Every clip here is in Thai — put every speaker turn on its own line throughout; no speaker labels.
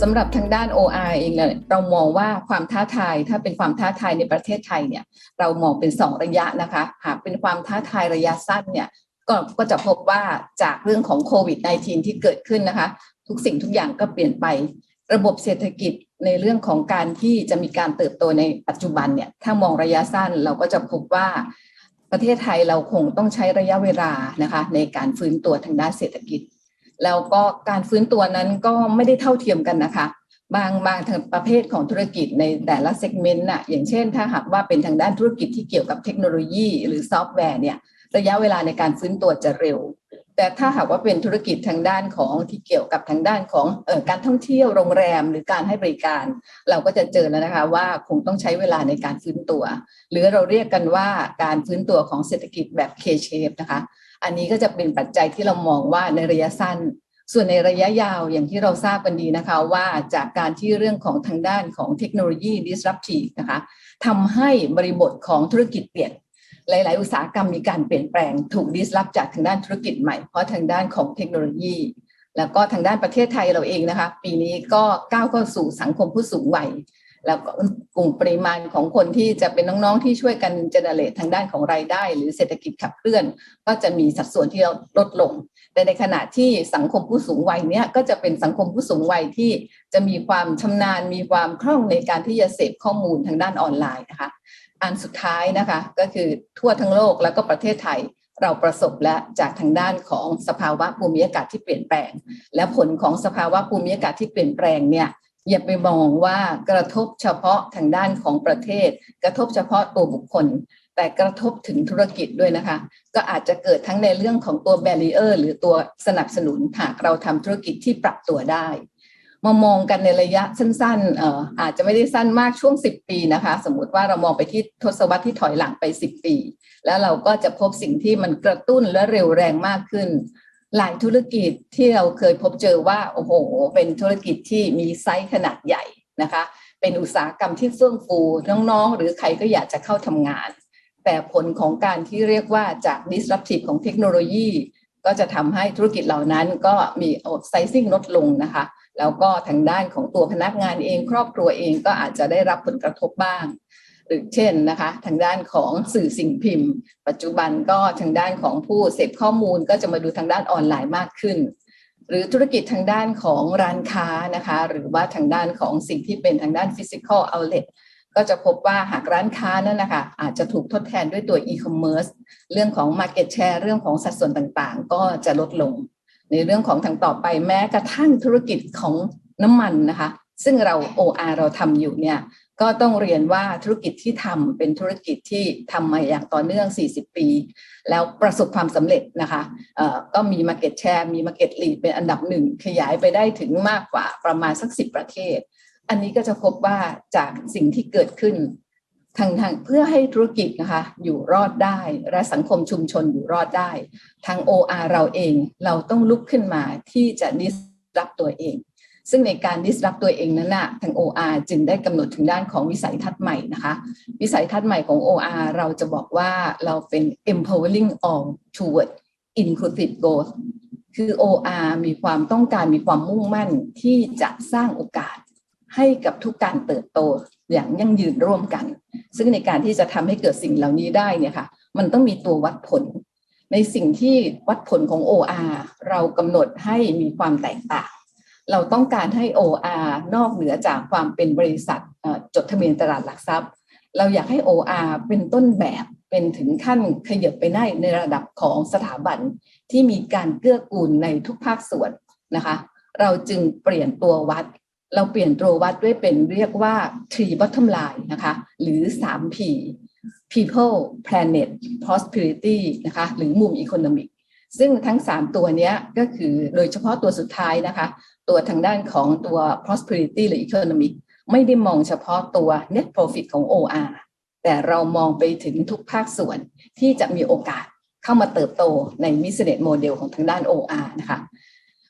สำหรับทางด้าน OR เองเนี่ยเรามองว่าความท้าทายถ้าเป็นความท้าทายในประเทศไทยเนี่ยเรามองเป็น 2 ระยะนะคะหากเป็นความท้าทายระยะสั้นเนี่ยก็ก็จะพบว่าจากเรื่องของโควิด -19 ที่เกิดขึ้นนะคะ ทุกสิ่งทุกอย่างก็เปลี่ยนไประบบเศรษฐกิจในเรื่องของการที่จะมีการเติบโตในปัจจุบันเนี่ยถ้ามองระยะสั้นเราก็จะพบว่าประเทศไทยเราคงต้องใช้ระยะเวลานะคะในการฟื้นตัวทางด้านเศรษฐกิจ แล้วก็การฟื้นตัวนั้นก็ไม่ได้เท่าเทียมกันนะคะ บางบางประเภทของธุรกิจในแต่ละเซกเมนต์น่ะอย่างเช่น ถ้าหากว่าเป็นทางด้านธุรกิจที่เกี่ยวกับเทคโนโลยีหรือซอฟต์แวร์เนี่ยระยะเวลาในการฟื้นตัวจะเร็ว แต่ถ้าหากว่าเป็นธุรกิจทางด้านของที่เกี่ยวกับทางด้านของออการท่องเที่ยวโรงแรมหรือการให้บริการ เราก็จะเจอแล้วนะคะว่าคงต้องใช้เวลาในการฟื้นตัว หรือเราเรียกกันว่าการฟื้นตัวของเศรษฐกิจแบบ K-shape นะคะ อันนี้ก็จะเป็นปัจจัยที่เรามองว่าในระยะสั้น ส่วนในระยะยาวอย่างที่เราทราบกันดีนะคะว่าจากการที่เรื่องของทางด้านของเทคโนโลยี disruptive นะคะทำให้บริบทของธุรกิจเปลี่ยนหลาย ๆ อุตสาหกรรมมีการเปลี่ยนแปลงถูก disrupt จากทางด้านธุรกิจใหม่เพราะทางด้านของเทคโนโลยี แล้วก็ทางด้านประเทศไทยเราเองนะคะ ปีนี้ก็ก้าวเข้าสู่สังคมผู้สูงวัย แล้วก็กลุ่มปริมาณของคนที่จะเป็นน้องๆที่ช่วยกันเจเนเรตทางด้านของรายได้ หรือเศรษฐกิจขับเคลื่อน ก็จะมีสัดส่วนที่ลดลง แต่ในขณะที่สังคมผู้สูงวัยเนี้ยก็จะเป็นสังคมผู้สูงวัยที่จะมีความชำนาญ มีความคล่องในการที่จะเสพข้อมูลทางด้านออนไลน์นะคะ อันสุดท้ายนะคะก็คือทั่วทั้งโลกแล้วก็ประเทศไทยเราประสบและจากทางด้านของสภาวะภูมิอากาศที่เปลี่ยนแปลง และผลของสภาวะภูมิอากาศที่เปลี่ยนแปลงเนี่ย อย่าไปมองว่ากระทบเฉพาะทางด้านของประเทศ กระทบเฉพาะตัวบุคคล แต่กระทบถึงธุรกิจด้วยนะคะ ก็อาจจะเกิดทั้งในเรื่องของตัวแบรีเออร์หรือตัวสนับสนุนหากเราทำธุรกิจที่ปรับตัวได้มามองกันในระยะสั้นๆเอ่ออาจจะไม่ได้สั้นมากช่วง 10 ปีนะคะ สมมติว่าเรามองไปที่ทศวรรษที่ถอยหลังไป 10 ปี แล้วเราก็จะพบสิ่งที่มันกระตุ้นและเร็วแรงมากขึ้น หลายธุรกิจที่เราเคยพบเจอว่าโอ้โห เป็นธุรกิจที่มีไซส์ขนาดใหญ่นะคะ เป็นอุตสาหกรรมที่เฟื่องฟูน้องๆ หรือใครก็อยากจะเข้าทำงาน แต่ผลของการที่เรียกว่าจาก disruptive ของเทคโนโลยี ก็จะทำให้ธุรกิจเหล่านั้นก็มีไซซิ่งลดลงนะคะ แล้วก็ทางด้านของตัวพนักงานเอง ครอบครัวเองก็อาจจะได้รับผลกระทบบ้าง หรือเช่นนะคะทางด้านของสื่อสิ่งพิมพ์ ปัจจุบันก็ทางด้านของผู้เสพข้อมูลก็จะมาดูทางด้านออนไลน์มากขึ้น หรือธุรกิจทางด้านของร้านค้านะคะหรือว่าทางด้านของสิ่งที่เป็นทางด้าน physical outlet ก็จะพบว่าหากร้านค้านั่นนะคะอาจจะถูกทดแทนด้วยตัว e-commerce เรื่องของ market share เรื่องของสัดส่วนต่างๆ ก็จะลดลง ในเรื่องของทางต่อไปแม้กระทั่งธุรกิจของน้ำมันนะคะ ซึ่งเรา OR เราทำอยู่เนี่ย ก็ต้องเรียนว่าธุรกิจที่ทำเป็นธุรกิจที่ทำมาอย่างต่อเนื่อง 40 ปี แล้วประสบความสำเร็จนะคะก็มี Market Share มี Market Lead เป็นอันดับหนึ่งขยายไปได้ถึงมากกว่าประมาณสัก 10 ประเทศ อันนี้ก็จะพบว่าจากสิ่งที่เกิดขึ้นทางทางเพื่อให้ธุรกิจนะคะอยู่รอดได้และสังคมชุมชนอยู่รอดได้ ทาง OR เราเองเราต้องลุกขึ้นมาที่จะ disrupt ตัวเอง ซึ่งในการ disrupt ตัวเองนั้นนะทาง OR จึงได้กำหนดถึงด้านของวิสัยทัศน์ใหม่นะคะ วิสัยทัศน์ใหม่ของ OR เราจะบอกว่าเราเป็น empowering all toward inclusive growth คือ OR มีความต้องการมีความมุ่งมั่นที่จะสร้างโอกาสให้กับทุกการเติบโตอย่างยั่งยืนร่วมกัน ซึ่งในการที่จะทำให้เกิดสิ่งเหล่านี้ได้เนี่ยค่ะ มันต้องมีตัววัดผล ในสิ่งที่วัดผลของ OR เรากำหนดให้มีความแตกต่าง เราต้องการให้ OR นอกเหนือจากความเป็นบริษัทจดทะเบียนตลาดหลักทรัพย์ เราอยากให้ OR เป็นต้นแบบเป็นถึงขั้นขยับไปได้ในระดับของสถาบันที่มีการเกื้อกูลในทุกภาคส่วนนะคะ เราจึงเปลี่ยนตัววัด เราเปลี่ยนตัววัดด้วยเป็นเรียกว่า three bottom line นะคะ หรือ 3P people planet prosperity นะคะ หรือมุม economic ซึ่งทั้ง 3 ตัวนี้ก็คือโดยเฉพาะตัวสุดท้ายนะคะ ตัวทางด้านของตัว prosperity หรือ economic ไม่ได้มองเฉพาะตัว net profit ของ OR แต่เรามองไปถึงทุกภาคส่วนที่จะมีโอกาสเข้ามาเติบโตใน business model ของทางด้าน OR นะคะ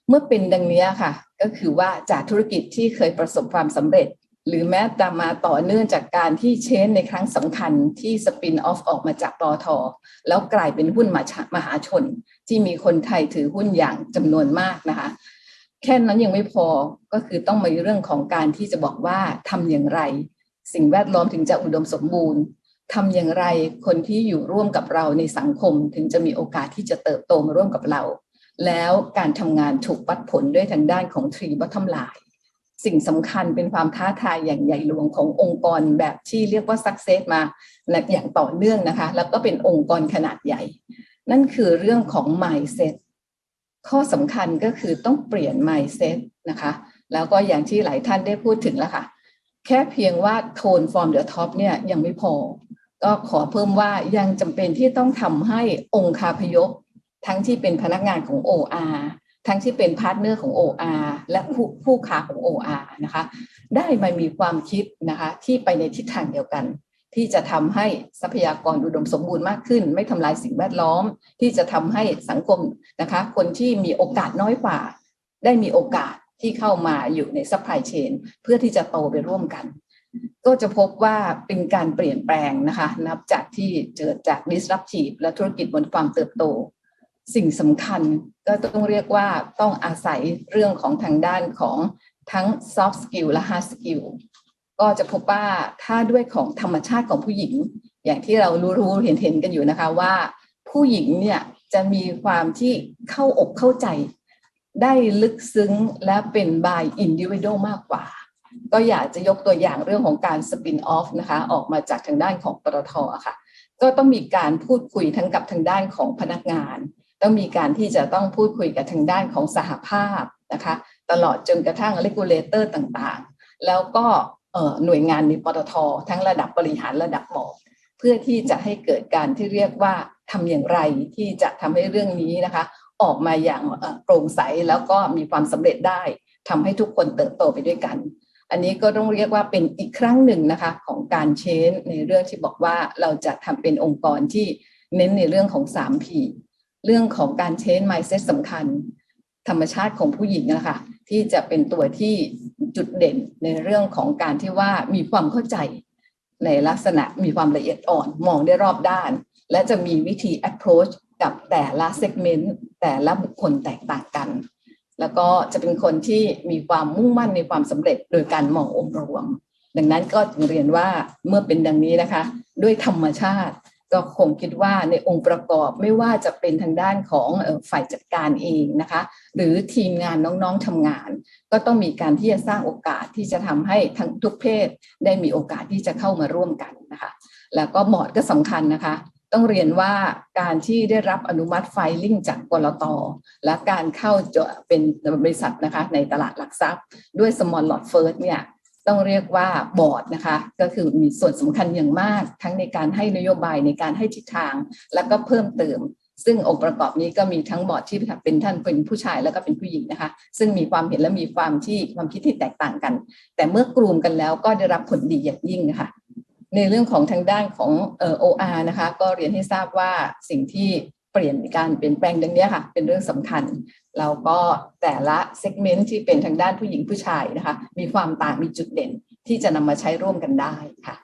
เมื่อเป็นดังนี้ค่ะ ก็คือว่าจากธุรกิจที่เคยประสบความสำเร็จ หรือแม้แต่มาต่อเนื่องจากการที่เชนในครั้งสำคัญที่สปินออฟออกมาจากปอทอแล้วกลายเป็นหุ้นมหาชน ที่มีคนไทยถือหุ้นอย่างจำนวนมากนะคะ แค่นั้นยังไม่พอก็คือต้องมีเรื่องของการที่จะบอกว่าทำอย่างไร สิ่งแวดล้อมถึงจะอุดมสมบูรณ์ทำอย่างไรคนที่อยู่ร่วมกับเราในสังคมถึงจะมีโอกาสที่จะเติบโตมาร่วมกับเรา แล้วการทำงานถูกวัดผลด้วยทางด้านของ Tree Bottom Line สิ่งสำคัญเป็นความท้าทายอย่างใหญ่หลวงขององค์กรแบบที่เรียกว่า success มาอย่างต่อเนื่องนะคะ แล้วก็เป็นองค์กรขนาดใหญ่ นั่นคือเรื่องของ mindset ข้อสำคัญก็คือต้องเปลี่ยน mindset นะคะ แล้วก็อย่างที่หลายท่านได้พูดถึงแล้วค่ะ แค่เพียงว่าโทน from the top เนี่ยยังไม่พอ ก็ขอเพิ่มว่ายังจำเป็นที่ต้องทำให้องค์คาพยพ ทั้งที่เป็นพนักงานของ OR ทั้งที่เป็นพาร์ทเนอร์ของ OR และผู้ผู้ค้าของ OR นะคะ ได้มามีความคิดนะคะที่ไปในทิศทางเดียวกัน ที่จะทำให้ทรัพยากรอุดมสมบูรณ์มากขึ้น ไม่ทำลายสิ่งแวดล้อม ที่จะทำให้สังคมนะคะ คนที่มีโอกาสน้อยกว่า ได้มีโอกาสที่เข้ามาอยู่ในซัพพลายเชนเพื่อที่จะโตไปร่วมกัน ก็จะพบว่าเป็นการเปลี่ยนแปลงนะคะ นับจากที่เกิดจาก disruptive และธุรกิจบนความเติบโต สิ่งสำคัญก็ต้องเรียกว่าต้องอาศัยเรื่องของทางด้านของทั้ง soft skill และ hard skill ก็จะพบว่าถ้าด้วยของธรรมชาติของผู้หญิง อย่างที่เรารู้ๆเห็นๆกันอยู่นะคะว่า ผู้หญิงเนี่ยจะมีความที่เข้าอกเข้าใจ ได้ลึกซึ้งและเป็น by individual มากกว่า ก็อยากจะยกตัวอย่างเรื่องของการ spin off นะคะออกมาจากทางด้านของปตทะค่ะ ก็ต้องมีการพูดคุยทั้งกับทางด้านของพนักงาน ต้องมีการที่จะต้องพูดคุยกับทางด้านของสหภาพนะคะ ตลอดจนกระทั่ง regulator ต่างๆ แล้วก็ หน่วยงานในปตททั้งระดับบริหารระดับบอเพื่อที่จะให้เกิดการที่เรียกว่าทำอย่างไรที่จะทำให้เรื่องนี้นะคะ ออกมาอย่างโปร่งใสแล้วก็มีความสำเร็จได้ทำให้ทุกคนเติบโตไปด้วยกัน อันนี้ก็ต้องเรียกว่าเป็นอีกครั้งหนึ่งนะคะของการเชนในเรื่องที่บอกว่าเราจะทำเป็นองค์กรที่เน้นในเรื่องของ 3P เรื่องของการเชน mindset สำคัญ ธรรมชาติของผู้หญิงนะคะที่จะเป็นตัวที่ จุดเด่นในเรื่องของการที่ว่ามีความเข้าใจในลักษณะมีความละเอียดอ่อนมองได้รอบด้าน และจะมีวิธี approach กับแต่ละ segment แต่ละบุคคลแตกต่างกัน แล้วก็จะเป็นคนที่มีความมุ่งมั่นในความสำเร็จโดยการมององค์รวม ดังนั้นก็จึงเรียนว่าเมื่อเป็นดังนี้นะคะ ด้วยธรรมชาติ ก็คงคิดว่าในองค์ประกอบไม่ว่าจะเป็นทางด้านของฝ่ายจัดการเองนะคะ หรือทีมงานน้องๆทำงาน ก็ต้องมีการที่จะสร้างโอกาสที่จะทำให้ทั้งทุกเพศ ได้มีโอกาสที่จะเข้ามาร่วมกันนะคะ แล้วก็บอร์ดก็สำคัญนะคะต้องเรียนว่าการที่ได้รับอนุมัติไฟลิ่งจากกลตและการเข้าจะเป็นบริษัทนะคะในตลาดหลักทรัพย์ ด้วย small lot first เนี่ย ต้องเรียกว่าบอร์ดนะคะก็คือมีส่วนสำคัญอย่างมาก ทั้งในการให้นโยบายในการให้ทิศทาง แล้วก็เพิ่มเติม ซึ่งองค์ประกอบนี้ก็มีทั้งบอร์ดที่เป็นท่านเป็นผู้ชายแล้วก็เป็นผู้หญิงนะคะ ซึ่งมีความเห็นและมีความที่ความคิดที่แตกต่างกัน แต่เมื่อกลุ่มกันแล้วก็ได้รับผลดีอย่างยิ่งนะคะในเรื่องของทางด้านของเอ่อ OR นะคะ ก็เรียนให้ทราบว่าสิ่งที่ เปลี่ยนการเปลี่ยนแปลงดังนี้ค่ะ เป็นเรื่องสำคัญ แล้วก็แต่ละเซกเมนต์ที่เป็นทางด้านผู้หญิงผู้ชายนะคะ มีความต่างมีจุดเด่นที่จะนำมาใช้ร่วมกันได้ค่ะ